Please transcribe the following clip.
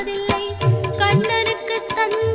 தராதில்லை கண்ணனுக்கு தந்த